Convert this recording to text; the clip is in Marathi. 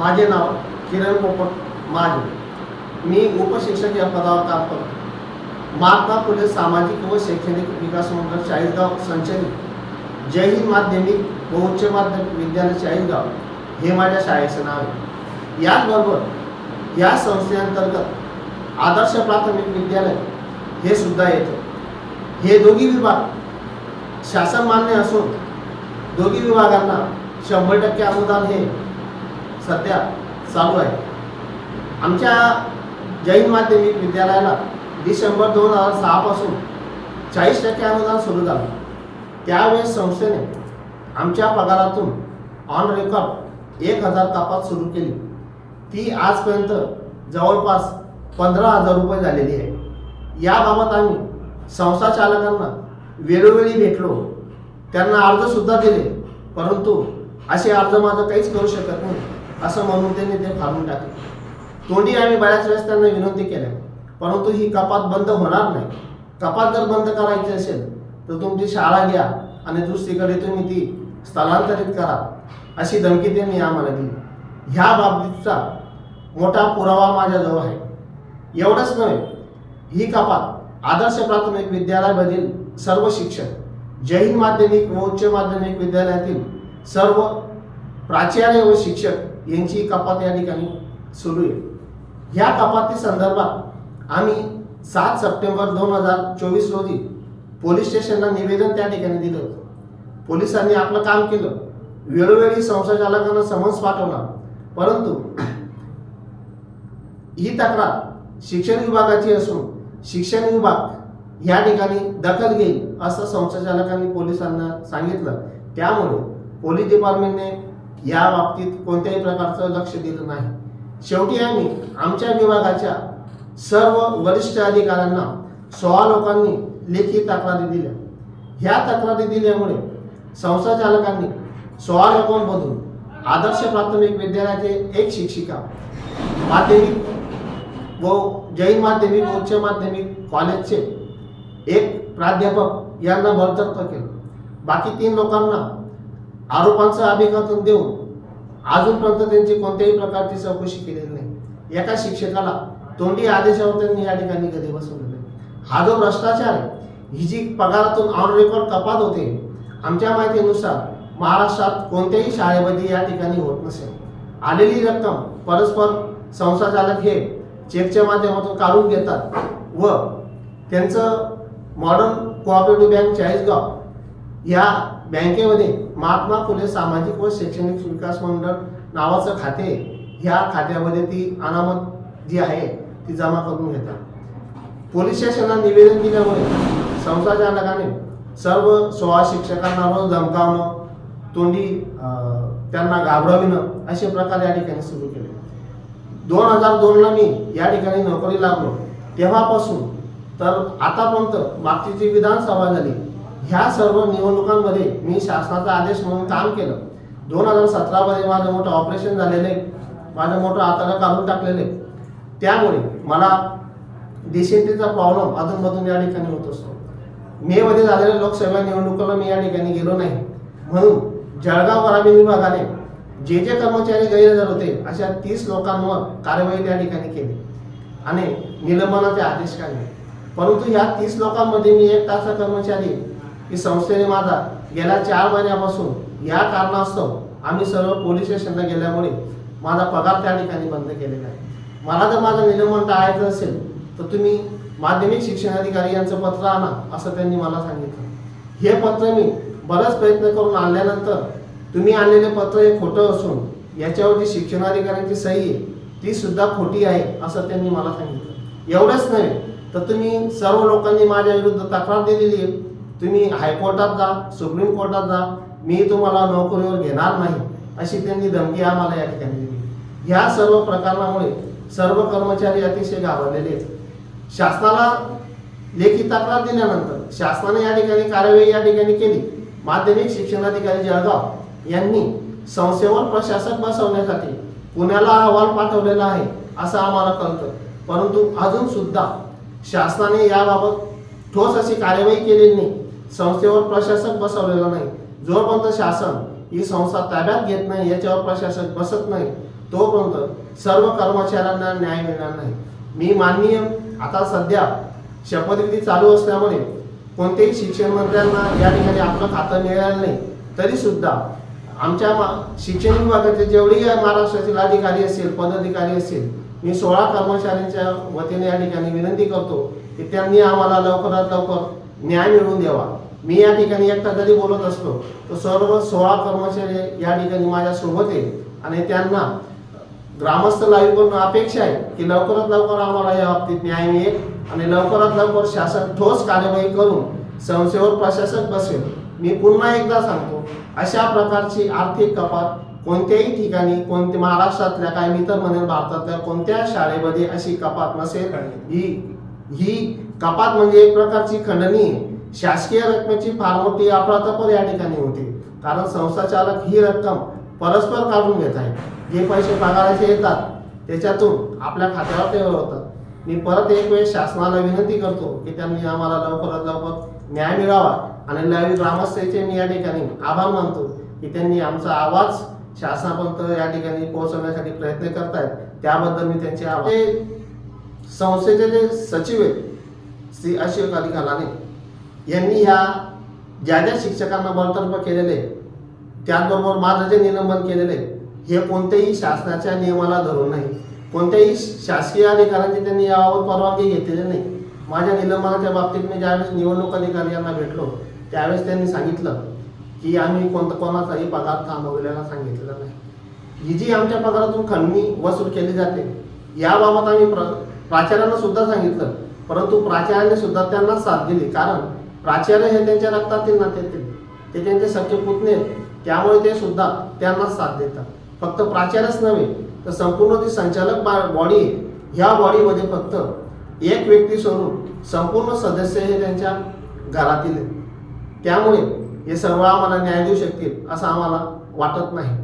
माझे नाव किरण पोपट माझे मी उपशिक्षक या पदावर काम करतो. महात्मा फुले सामाजिक व शैक्षणिक विकास मंडळ चाळीसगाव संचलित. जय हिंद माध्यमिक व उच्च माध्यमिक विद्यालय चाळीसगाव हे माझ्या शाळेचं नाव आहे. याचबरोबर या संस्थेअंतर्गत आदर्श प्राथमिक विद्यालय हे सुद्धा येतं. हे दोघी विभाग शासन मान्य असून दोघी विभागांना शंभर टक्के अनुदान हे सध्या चालू आहे. आमच्या जैन माध्यमिक विद्यालयाला डिसेंबर दोन हजार सहापासून चाळीस टक्के अनुदान सुरू झालं. त्यावेळेस संस्थेने आमच्या पगारातून ऑन रेकॉर्ड एक हजार कपात सुरू केली. ती आजपर्यंत जवळपास पंधरा हजार रुपये झालेली आहे. याबाबत आम्ही संस्था चालकांना वेळोवेळी भेटलो. त्यांना अर्जसुद्धा दिले परंतु असे अर्ज माझं काहीच करू शकत नाही. असं म्हणून त्यांनी ते फाडून टाकले. तोंडी आम्ही बऱ्याच वेळेस त्यांना विनंती केल्या परंतु ही कपात बंद होणार नाही. कपात जर बंद करायची असेल तर तुमची शाळा घ्या आणि दुसरीकडे तुम्ही ती स्थलांतरित करा अशी धमकी त्यांनी आम्हाला दिली. ह्या बाबतीचा मोठा पुरावा माझ्याजवळ आहे. एवढंच नव्हे ही कपात आदर्श प्राथमिक विद्यालयामधील सर्व शिक्षक जैन माध्यमिक व उच्च माध्यमिक विद्यालयातील सर्व प्राचार्य व शिक्षक यांची कपात या ठिकाणी सुरू आहे. ह्या कपाती संदर्भात आम्ही सात सप्टेंबर दोन हजार चोवीस रोजी पोलीस स्टेशनला निवेदन त्या ठिकाणी दिलं होतं. पोलिसांनी आपलं काम केलं. वेळोवेळी संस्थाचालकांना समन्स पाठवला परंतु ही तक्रार शिक्षण विभागाची असून शिक्षण विभाग या ठिकाणी दखल घेईल असं संस्थाचालकांनी पोलिसांना सांगितलं. त्यामुळे पोलीस डिपार्टमेंटने या बाबतीत कोणत्याही प्रकारचं लक्ष दिलं नाही. शेवटी आम्ही आमच्या विभागाच्या सर्व वरिष्ठ अधिकाऱ्यांना सोळा लोकांनी लेखी तक्रारी दिल्या. ह्या तक्रारी दिल्यामुळे संस्थाचालकांनी सोळा लोकांमधून आदर्श प्राथमिक विद्यालयाचे एक शिक्षिका माध्यमिक व जैन माध्यमिक उच्च माध्यमिक कॉलेजचे एक प्राध्यापक यांना बडतर्फ केलं. बाकी तीन लोकांना आरोपांचं अभिघातन देऊन अजूनपर्यंत त्यांची कोणत्याही प्रकारची चौकशी केलेली नाही. एका शिक्षकाला तोंडी आदेशावर त्यांनी या ठिकाणी घरी बसवलेलं आहे हा जो भ्रष्टाचार आहे ही जी पगारातून ऑन रेकॉर्ड कपात होते आमच्या माहितीनुसार महाराष्ट्रात कोणत्याही शाळेमध्ये या ठिकाणी होत नसेल. आलेली रक्कम परस्पर संस्थाचालक हे चेकच्या माध्यमातून काढून घेतात व त्यांचं मॉडर्न कोऑपरेटिव्ह बँक चाळीसगाव या बँकेमध्ये महात्मा फुले सामाजिक व शैक्षणिक विकास मंडळ नावाचं खाते ह्या खात्यामध्ये ती अनामत जी आहे ती जमा करून घेतात. पोलीस स्टेशनला निवेदन दिल्यामुळे संस्थाचालकाने सर्व सोळा शिक्षकांना रोज धमकावणं तोंडी त्यांना घाबरविणं असे प्रकार या ठिकाणी सुरू केले. दोन हजार दोनला मी या ठिकाणी नोकरी लागलो. तेव्हापासून तर आतापर्यंत मागची जी विधानसभा झाली ह्या सर्व निवडणुकांमध्ये मी शासनाचा आदेश म्हणून काम केलं. दोन हजार सतरामध्ये माझं मोठं ऑपरेशन झालेलं. आहे माझं मोठं हाताला काढून टाकलेलं. आहे त्यामुळे मला डिसेंट्रीचा प्रॉब्लेम अधूनमधून या ठिकाणी होत असतो. मेमध्ये झालेल्या लोकसभा निवडणुकीला मी या ठिकाणी गेलो नाही. म्हणून जळगाव ग्रामीण विभागाने जे जे कर्मचारी गैरहजर होते अशा तीस लोकांवर कारवाई त्या ठिकाणी केली. आणि निलंबनाचे आदेश काढले. परंतु ह्या तीस लोकांमध्ये मी एक तासा कर्मचारी की संस्थेने माझा गेल्या चार महिन्यापासून या कारणास्तव आम्ही सर्व पोलीस स्टेशनला गेल्यामुळे माझा पगार त्या ठिकाणी बंद केलेला आहे. मला जर माझं निलंबन टाळायचं असेल तर तुम्ही माध्यमिक शिक्षण अधिकारी यांचं पत्र आणा असं त्यांनी मला सांगितलं. हे पत्र मी बराच प्रयत्न करून आणल्यानंतर तुम्ही आणलेले पत्र हे खोटं असून याच्यावरती शिक्षणाधिकाऱ्यांची सही आहे ती सुद्धा खोटी आहे असं त्यांनी मला सांगितलं. एवढंच नव्हे तर तुम्ही सर्व लोकांनी माझ्या विरुद्ध तक्रार दिलेली आहे. तुम्ही हायकोर्टात जा सुप्रीम कोर्टात जा मी तुम्हाला नोकरीवर घेणार नाही अशी त्यांनी धमकी आम्हाला या ठिकाणी दिली. ह्या सर्व प्रकरणामुळे सर्व कर्मचारी अतिशय घाबरलेले आहेत. शासनाला लेखी तक्रार दिल्यानंतर शासनाने या ठिकाणी कार्यवाही या ठिकाणी केली. माध्यमिक शिक्षणाधिकारी जळगाव यांनी संस्थेवर प्रशासक बसवण्यासाठी पुण्याला अहवाल पाठवलेला आहे असं आम्हाला कळतं. परंतु अजून सुद्धा शासनाने याबाबत ठोस अशी कार्यवाही केलेली नाही. संस्थेवर प्रशासक बसवलेला नाही. जोपर्यंत शासन ही संस्था ताब्यात घेत नाही याच्यावर प्रशासक बसत नाही तोपर्यंत सर्व कर्मचाऱ्यांना न्याय मिळणार नाही. मी माननीय आता सध्या शपथविधी चालू असल्यामुळे कोणत्याही शिक्षण मंत्र्यांना या ठिकाणी आपलं खातं मिळालं नाही. तरी सुद्धा आमच्या मा- शिक्षण विभागाचे जेवढेही महाराष्ट्रातील अधिकारी असतील पदाधिकारी असतील मी सोळा कर्मचाऱ्यांच्या वतीने या ठिकाणी विनंती करतो की त्यांनी आम्हाला लवकरात लवकर न्याय मिळवून द्यावा. मी या ठिकाणी एकटा जरी बोलत असलो तर सर्व सोळा कर्मचारी या ठिकाणी माझ्या सोबत आहे आणि त्यांना ग्रामस्थ लाईव्ह अपेक्षा आहे की लवकरात लवकर आम्हाला या बाबतीत न्याय मिळेल आणि लवकरात लवकर शासन ठोस कार्यवाही करून संस्थेवर प्रशासक बसेल. मी पुन्हा एकदा सांगतो अशा प्रकारची आर्थिक कपात कोणत्याही ठिकाणी कोणते महाराष्ट्रातल्या काय मी तर म्हणेल भारतातल्या कोणत्या शाळेमध्ये अशी कपात नसेल ही ही कपात म्हणजे एक प्रकारची खंडणी. शासकीय रकमेची फार मोठी अफरातफर या ठिकाणी होते. कारण संस्था चालक ही रक्कम परस्पर काढून घेत आहे जे पैसे पगाराचे येतात त्याच्यातून आपल्या खात्यावर ते होतात मी परत एक वेळेस शासनाला विनंती करतो की त्यांनी आम्हाला लवकरात लवकर न्याय मिळावा आणि लाईव्ह ग्रामस्थेचे मी या ठिकाणी आभार मानतो की त्यांनी आमचा आवाज शासनापर्यंत या ठिकाणी पोहोचवण्यासाठी प्रयत्न करतायत. त्याबद्दल मी त्यांचे आभार संस्थेचे जे सचिव आहेत श्री अशोक अली कलाने यांनी ह्या ज्या ज्या शिक्षकांना बळतर्फ केलेले आहे, त्याचबरोबर माझं जे निलंबन केलेले आहे, हे कोणत्याही शासनाच्या नियमाला धरून नाही. कोणत्याही शासकीय अधिकाऱ्यांची त्यांनी याबाबत परवानगी घेतलेली नाही. माझ्या निलंबनाच्या बाबतीत मी ज्यावेळेस निवडणूक अधिकारी यांना भेटलो त्यावेळेस त्यांनी सांगितलं की आम्ही कोणता कोणाचाही पगार थांबवलेला सांगितलेला नाही. ही जी आमच्या पगारातून खंडणी वसूल केली जाते याबाबत आम्ही प्र प्राचार्यांना सुद्धा सांगितलं परंतु प्राचार्याने सुद्धा त्यांना साथ दिली. कारण प्राचार्य हे त्यांच्या रक्तातील नात्यातील ते त्यांचे सख्य पुतणे त्यामुळे ते सुद्धा त्यांना साथ देतात. फक्त प्राचार्यच नव्हे तर संपूर्ण ती संचालक बॉडी आहे. ह्या बॉडीमध्ये फक्त एक व्यक्ती सोडून संपूर्ण सदस्य हे त्यांच्या घरातील आहेत. त्यामुळे हे सर्व आम्हाला न्याय देऊ शकतील असं आम्हाला वाटत नाही.